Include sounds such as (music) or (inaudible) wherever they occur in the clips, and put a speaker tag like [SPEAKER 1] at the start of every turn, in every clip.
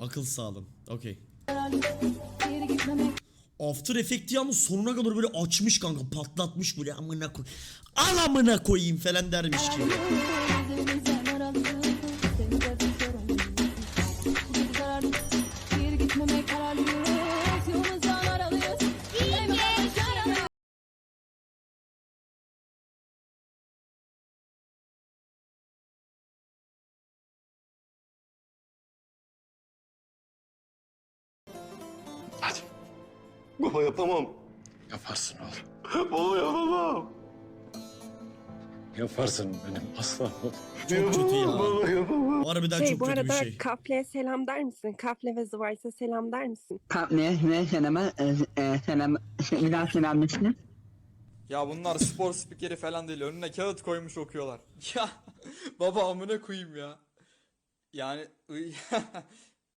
[SPEAKER 1] Akıl sağlığım. Okey. After Effect'i yalnız sonuna kadar böyle açmış kanka patlatmış böyle amına koy. Al amına koyayım falan dermiş ki.
[SPEAKER 2] Hadi.
[SPEAKER 3] Baba yapamam.
[SPEAKER 2] Yaparsın oğlum. (laughs)
[SPEAKER 3] Baba yapamam.
[SPEAKER 2] Yaparsın benim aslanım.
[SPEAKER 1] Çok kötü ya.
[SPEAKER 3] Baba yapamam.
[SPEAKER 1] Harbiden
[SPEAKER 4] Şey
[SPEAKER 1] çok
[SPEAKER 4] bu
[SPEAKER 1] kötü bir
[SPEAKER 4] arada
[SPEAKER 1] şey.
[SPEAKER 4] Kafle'ye selam der misin? Kafle ve Zıvays'a selam der misin?
[SPEAKER 5] Kalpne ve seneme e, selam bir daha selam etsin.
[SPEAKER 6] Ya bunlar spor spikeri falan değil. Önüne kağıt koymuş okuyorlar. (laughs) Ya baba amına koyayım ya. Yani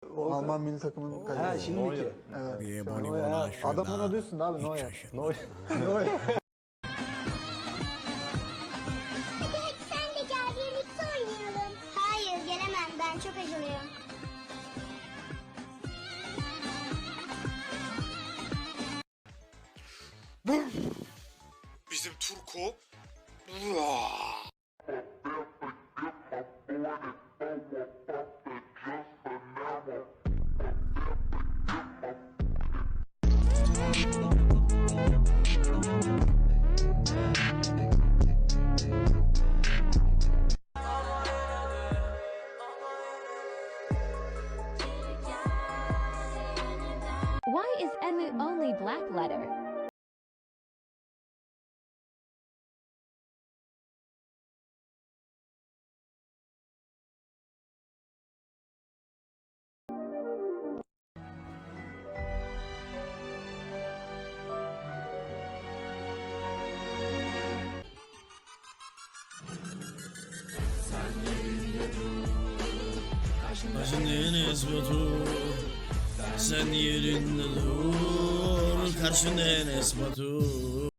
[SPEAKER 6] ıy.
[SPEAKER 7] Alman milli takımının kalecisi.
[SPEAKER 8] şimdi ki.
[SPEAKER 7] Evet.
[SPEAKER 1] Niye
[SPEAKER 7] Sen
[SPEAKER 1] bana
[SPEAKER 7] Neuer
[SPEAKER 1] şöyle
[SPEAKER 7] Adam
[SPEAKER 1] daha-
[SPEAKER 7] ona diyorsun abi Neuer.
[SPEAKER 1] Hiç
[SPEAKER 7] Neuer. Neuer. (laughs)
[SPEAKER 9] Sen de gel birlikte oynayalım. Hayır gelemem ben çok acılıyım.
[SPEAKER 1] Deniz Batur Sen yerinde dur Karşında Enes Batur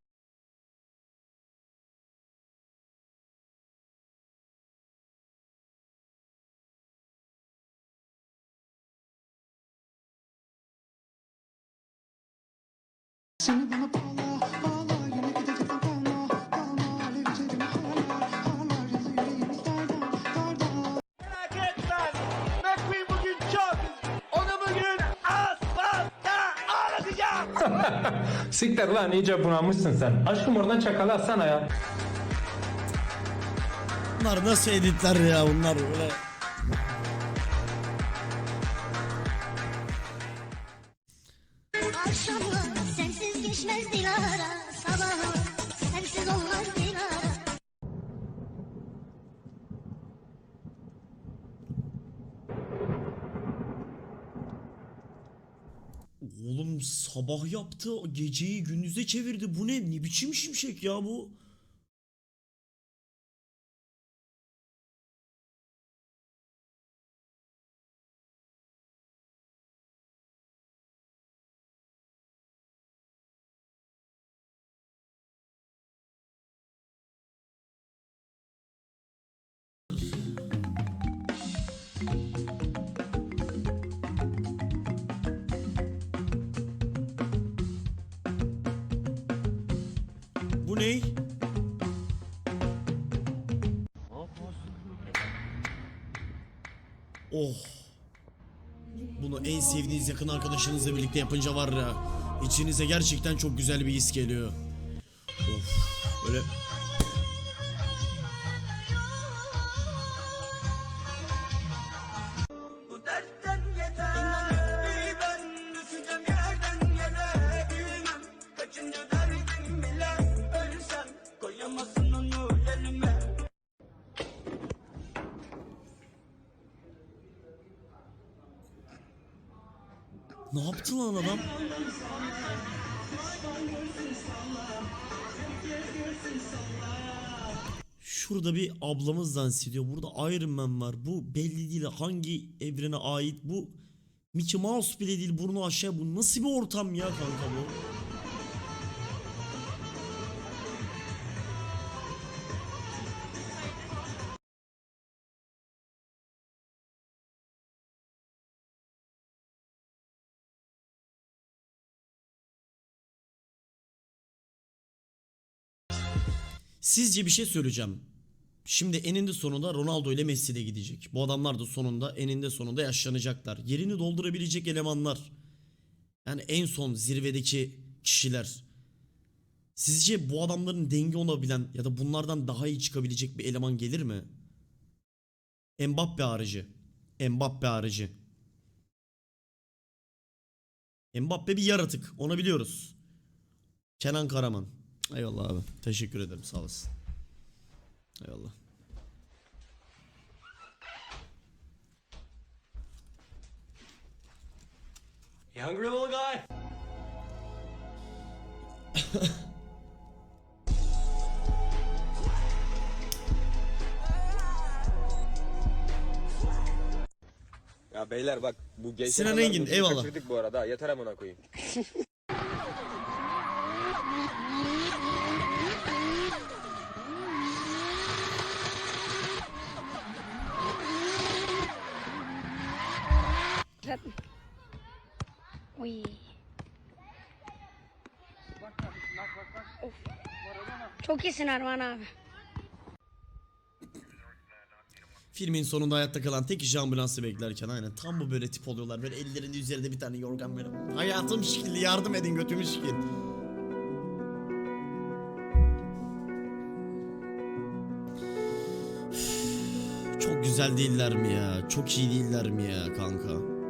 [SPEAKER 1] (laughs)
[SPEAKER 8] Siktir lan iyice bunamışsın sen. Aşkım oradan çakalı atsana ya.
[SPEAKER 1] Bunlar nasıl editler ya bunlar böyle sabah yaptı geceyi gündüze çevirdi. Bu ne? Ne biçim şimşek ya bu Bu ne? Oh. Bunu en sevdiğiniz yakın arkadaşınızla birlikte yapınca var ya içinize gerçekten çok güzel bir his geliyor. Of. Böyle Ne yaptı lan adam? Şurada bir ablamız dans ediyor. Burada Iron Man var. Bu belli değil hangi evrene ait. Bu Mickey Mouse bile değil. Burnu aşağı. Bu nasıl bir ortam ya kanka bu? Sizce bir şey söyleyeceğim. Şimdi eninde sonunda Ronaldo ile Messi de gidecek. Bu adamlar da sonunda eninde sonunda yaşlanacaklar. Yerini doldurabilecek elemanlar. Yani en son zirvedeki kişiler. Sizce bu adamların denge olabilen ya da bunlardan daha iyi çıkabilecek bir eleman gelir mi? Mbappe harici. Mbappe harici. Mbappe bir yaratık. Onu biliyoruz. Kenan Karaman. Eyvallah abi. Teşekkür ederim. Sağ olasın. Eyvallah.
[SPEAKER 10] You hungry little guy?
[SPEAKER 4] Ya beyler bak bu gençler
[SPEAKER 1] Sinan Engin, eyvallah.
[SPEAKER 4] kaçırdık bu arada. Yeter amına koyayım. (laughs)
[SPEAKER 11] Of. Çok iyisin Arman abi.
[SPEAKER 1] Filmin sonunda hayatta kalan tek kişi ambulansı beklerken aynen tam bu böyle tip oluyorlar. Böyle ellerinde üzerinde bir tane yorgan böyle. Hayatım şekilli yardım edin götümü şekil. Çok güzel değiller mi ya? Çok iyi değiller mi ya kanka?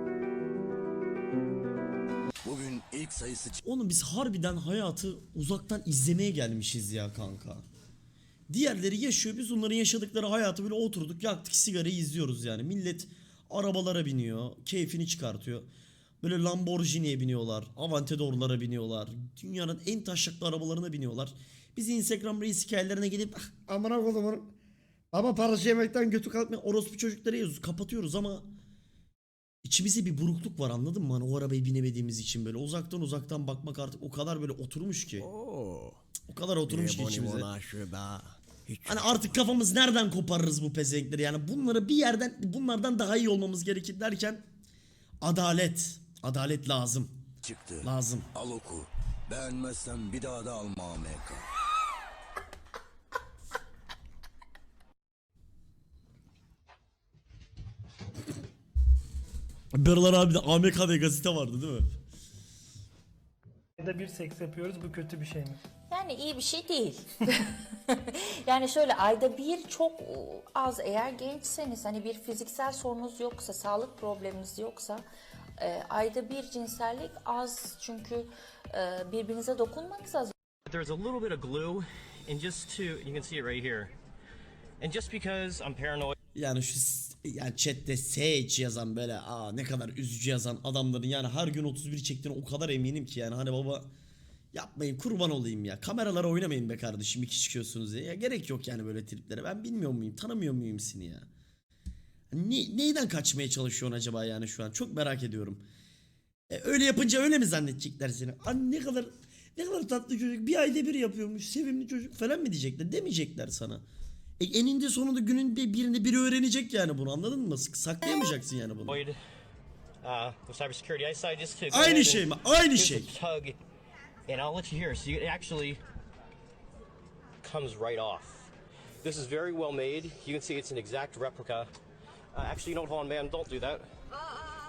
[SPEAKER 4] İlk sayısı
[SPEAKER 1] Oğlum biz harbiden hayatı uzaktan izlemeye gelmişiz ya kanka. Diğerleri yaşıyor biz onların yaşadıkları hayatı böyle oturduk yaktık sigarayı izliyoruz yani. Millet arabalara biniyor keyfini çıkartıyor. Böyle Lamborghini'ye biniyorlar, Aventador'lara biniyorlar, dünyanın en taşaklı arabalarına biniyorlar. Biz Instagram reis hikayelerine gidip "Ah, amına kodumun ama parası yemekten götü kalkmıyor orospu çocukları yazıyoruz kapatıyoruz ama İçimizde bir burukluk var anladın mı? Hani o arabaya binemediğimiz için böyle uzaktan uzaktan bakmak artık o kadar böyle oturmuş ki. O kadar oturmuş ki içimize. Hani artık kafamız nereden koparırız bu pezevenkleri yani bunları bir yerden bunlardan daha iyi olmamız gerekir derken adalet. Adalet lazım.
[SPEAKER 4] çıktı.
[SPEAKER 1] Lazım.
[SPEAKER 4] Al oku. Beğenmezsen bir daha da alma AMK.
[SPEAKER 1] Beralar abi de AMK diye gazete vardı değil mi?
[SPEAKER 12] Ayda bir seks yapıyoruz bu kötü bir şey mi?
[SPEAKER 13] Yani iyi bir şey değil. (laughs) yani şöyle ayda bir çok az eğer gençseniz hani bir fiziksel sorunuz yoksa, sağlık probleminiz yoksa e, ayda bir cinsellik az çünkü e, birbirinize dokunmanız az.
[SPEAKER 14] There's a little bit of glue, and just to, you can see it right here. And just because I'm paranoid.
[SPEAKER 1] Yani şu yani chatte Sage yazan böyle aa ne kadar üzücü yazan adamların yani her gün 31 çektiğine o kadar eminim ki yani hani baba yapmayın kurban olayım ya. Kameralara oynamayın be kardeşim iki çıkıyorsunuz diye. Ya gerek yok yani böyle triplere. Ben bilmiyor muyum? Tanımıyor muyum seni ya? Ne, neyden kaçmaya çalışıyorsun acaba yani şu an? Çok merak ediyorum. E, öyle yapınca öyle mi zannedecekler seni? An ne kadar ne kadar tatlı çocuk. Bir ayda bir yapıyormuş. Sevimli çocuk falan mı diyecekler? Demeyecekler sana. E, eninde sonunda günün bir birinde biri öğrenecek yani bunu anladın mı? Saklayamayacaksın yani bunu.
[SPEAKER 14] Uh, with cybersecurity, I decided just to. go
[SPEAKER 1] Aynı şey
[SPEAKER 14] and
[SPEAKER 1] mi? Aynı
[SPEAKER 14] give
[SPEAKER 1] şey.
[SPEAKER 14] a Tug, and I'll let you hear. So it actually comes right off. This is very well made. You can see it's an exact replica. Uh, actually, what? Hold on, man. Don't do that.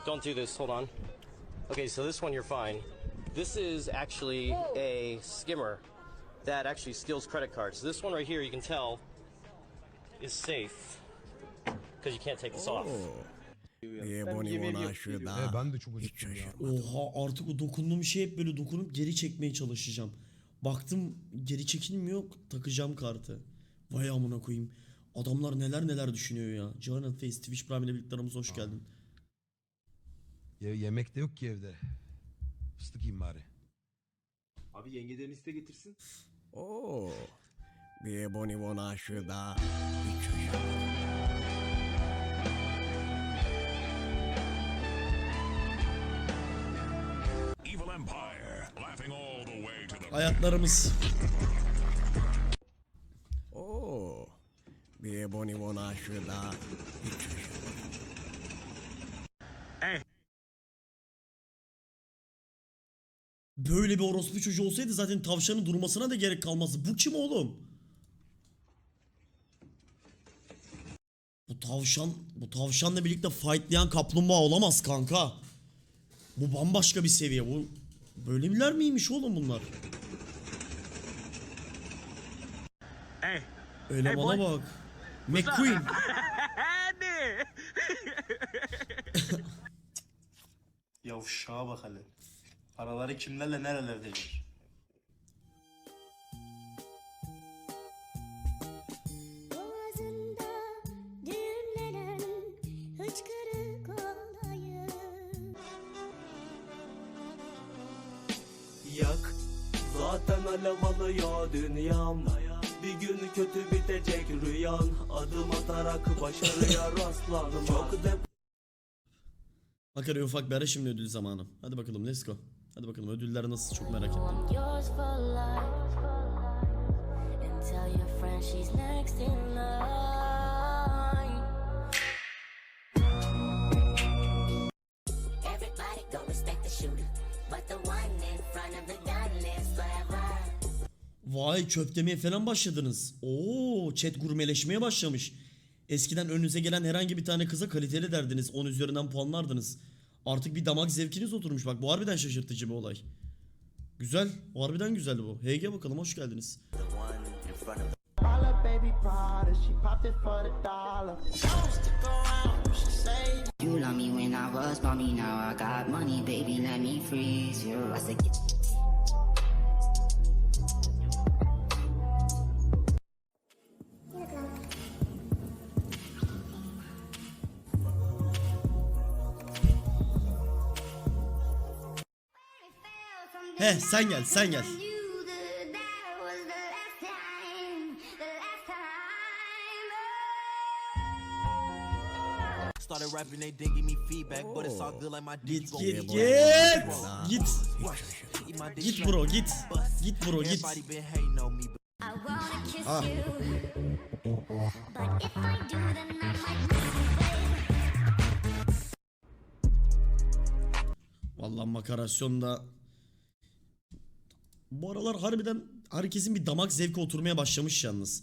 [SPEAKER 14] Don't do this. Hold on. Okay, so this one you're fine. This is actually a skimmer that actually steals credit cards. So this one right here, you can tell, is safe because you can't take this off.
[SPEAKER 10] ben de çok acıktım ya.
[SPEAKER 1] Oha artık o dokunduğum şey hep böyle dokunup geri çekmeye çalışacağım. Baktım geri çekilmiyor takacağım kartı. Vay amına koyayım. Adamlar neler neler düşünüyor ya. Canan Face Twitch Prime ile birlikte aramıza hoş geldin.
[SPEAKER 10] ya. Yemek de yok ki evde. Fıstık yiyeyim bari.
[SPEAKER 4] Abi yengeden iste getirsin.
[SPEAKER 1] Hayatlarımız. Böyle bir orospu çocuğu olsaydı zaten tavşanın durmasına da gerek kalmazdı. Bu kim oğlum? Tavşan, bu tavşanla birlikte fightlayan kaplumbağa olamaz kanka. Bu bambaşka bir seviye. Bu bölümler miymiş oğlum bunlar? Öyle bana bak. McQueen. (laughs)
[SPEAKER 12] Yavşağa bak hele. Araları kimlerle nerelerdedir?
[SPEAKER 11] Boğazında
[SPEAKER 4] Yak Zaten alev alıyor dünyam Bir gün kötü bitecek rüyan Adım atarak başarıya (laughs) rastlanma Çok de
[SPEAKER 1] Makaraya ufak bir ara şimdi ödül zamanı. Hadi bakalım let's go. Hadi bakalım ödüller nasıl çok merak ettim.
[SPEAKER 11] I'm yours for life And tell your friend she's next in line
[SPEAKER 1] Vay köptemeye falan başladınız. Oo chat gurmeleşmeye başlamış. Eskiden önünüze gelen herhangi bir tane kıza kaliteli derdiniz. 10 üzerinden puanlardınız. Artık bir damak zevkiniz oturmuş. Bak bu harbiden şaşırtıcı bir olay. Güzel. O harbiden güzel bu. HG bakalım hoş geldiniz.
[SPEAKER 3] You love me when I was bummy, now I got money, baby, let me freeze you. I said, get
[SPEAKER 1] Heh sen gel sen gel.
[SPEAKER 11] Knew that that was the last time The last time.
[SPEAKER 4] Started rapping they didn't give me feedback But it's all good like my dick
[SPEAKER 1] Git git git. Git. Git bro git. Git bro git. Ah.
[SPEAKER 11] you But if I do then I might miss you
[SPEAKER 1] Vallahi makarasyonda bu aralar harbiden herkesin bir damak zevki oturmaya başlamış yalnız.